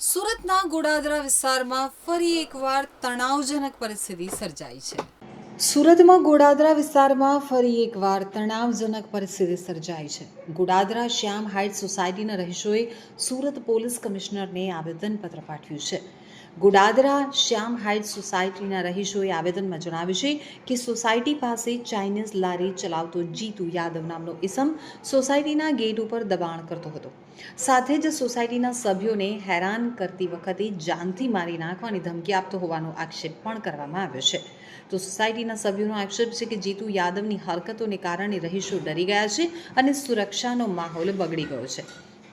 સુરતના ગોડાદરા વિસ્તારમાં ફરી એકવાર તણાવજનક પરિસ્થિતિ સર્જાઈ છે. સુરતમાં ગોડાદરા વિસ્તારમાં ફરી એકવાર તણાવજનક પરિસ્થિતિ સર્જાઈ છે. ગોડાદરા શ્યામ હાઇટ સોસાયટીના રહીશોએ સુરત પોલીસ કમિશનરને આવેદનપત્ર પાઠવ્યું છે. ગોડાદરા શ્યામ હાઇટ સોસાયટીના રહીશોએ આવેદનમાં જણાવ્યું છે કે સોસાયટી પાસે ચાઇનીઝ લારી ચલાવતો જીતુ યાદવ નામનો ઇસમ સોસાયટીના ગેટ ઉપર દબાણ કરતો હતો. સાથે જ સોસાયટીના સભ્યોને હેરાન કરતી વખતે જાનથી મારી નાખવાની ધમકી આપતો હોવાનો આક્ષેપ પણ કરવામાં આવ્યો છે. તો સોસાયટીના સભ્યોનો આક્ષેપ છે કે જીતુ યાદવની હરકતોને કારણે રહીશો ડરી ગયા છે અને સુરક્ષાનો માહોલ બગડી ગયો છે.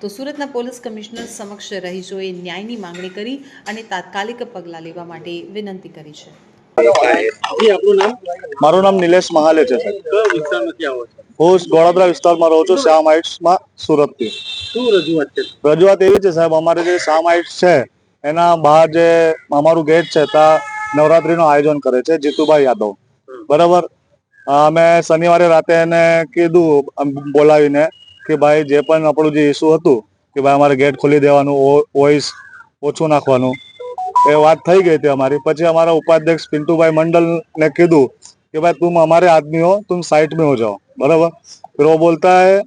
તો સુરતના પોલીસ કમિશનર સમક્ષ રહીશોએ ન્યાયની માંગણી કરી અને તાત્કાલિક પગલાં લેવા માટે વિનંતી કરી છે. જી આપણું નામ? મારું નામ નિલેશ મહાલે છે સાહેબ. કયો વિસ્તારમાંથી આવો છો? હું ગોળાદરા વિસ્તારમાં રહું છું શ્યામ હાઇટ્સમાં સુરતથી. શું રજૂઆત છે? રજૂઆત એવી છે સાહેબ અમારે જે શ્યામ હાઇટ્સ છે એના બહાર જે અમારું ગેટ છે ત્યાં નવરાત્રીનું આયોજન કરે છે જીતુભાઈ યાદવ. બરાબર અમે શનિવારે રાતે એને કીધું અમ બોલાવીને કે ભાઈ જે પણ આપણું જે ઇસ્યુ હતું કે ભાઈ અમારે ગેટ ખોલી દેવાનું વોઇસ ઓછું નાખવાનું એ વાત થઈ ગઈ હતી અમારી પછી અમારા ઉપાધ્યક્ષ પિન્ટુભાઈ મંડલ ને કીધું कि भाई तुम हमारे आदमी हो तुम साइड में हो जाओ बराबर फिर वो बोलता है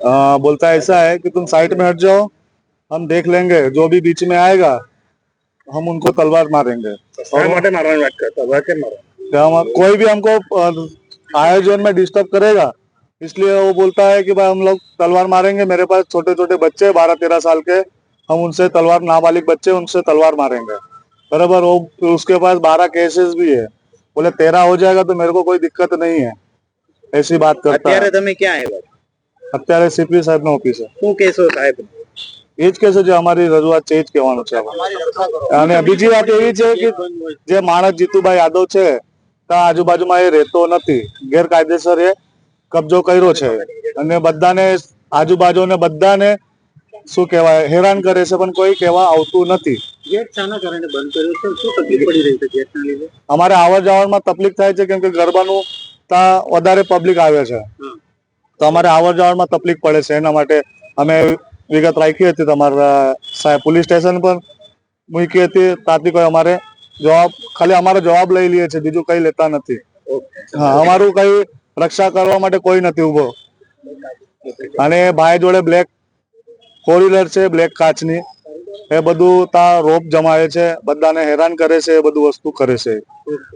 आ, बोलता है ऐसा है कि तुम साइड में हट जाओ हम देख लेंगे जो भी बीच में आएगा हम उनको तलवार मारेंगे શા માટે મારવાની વાત કરતા હતા કેમ મારો क्या हम कोई भी हमको अ, आयोजन में डिस्टर्ब करेगा इसलिए वो बोलता है कि भाई हम लोग तलवार मारेंगे मेरे पास छोटे छोटे बच्चे बारह तेरह साल के हम उनसे तलवार नाबालिग बच्चे उनसे तलवार मारेंगे बराबर वो उसके पास बारह केसेस भी है बोले तेरह हो जाएगा तो मेरे को कोई दिक्कत नहीं है ऐसी बात करता અત્યારે है તમે ક્યાં આવ્યા અત્યારે સીપી સાહેબ નો ઓફિસ શું કેસો સાહેબ એ જ કહેશે જે અમારી રજૂઆત છે એ જ કહેવાનું છે અને બીજી વાત એવી છે કે જે માણસ જીતુભાઈ યાદવ છે ત્યાં આજુબાજુમાં એ રહેતો નથી. ગેરકાયદેસર એ કબજો કર્યો છે. અને બધાને આજુબાજુને બધાને શું કહેવાય હેરાન કરે છે પણ કોઈ કહેવા આવતું નથી. અમારે આવર જવરમાં તકલીફ થાય છે કેમ કે ગરબાનું ત્યાં વધારે પબ્લિક આવે છે. તો અમારે આવર જવરમાં તકલીફ પડે છે એના માટે અમે વિગત રાખી હતી તમારા સાહેબ પોલીસ સ્ટેશન પર. મૂકી હતી. તાતી કોઈ અમારે જવાબ ખાલી અમારો જવાબ લઈ લઈએ છે બીજું કઈ લેતા નથી. હા અમારું કઈ રક્ષા કરવા માટે કોઈ નથી ઊભો અને ભાઈ જોડે બ્લેક ફોર વ્હીલર છે બ્લેક કાચની. એ બધું ત્યાં રોપ જમાવે છે બધાને હેરાન કરે છે એ બધું વસ્તુ કરે છે.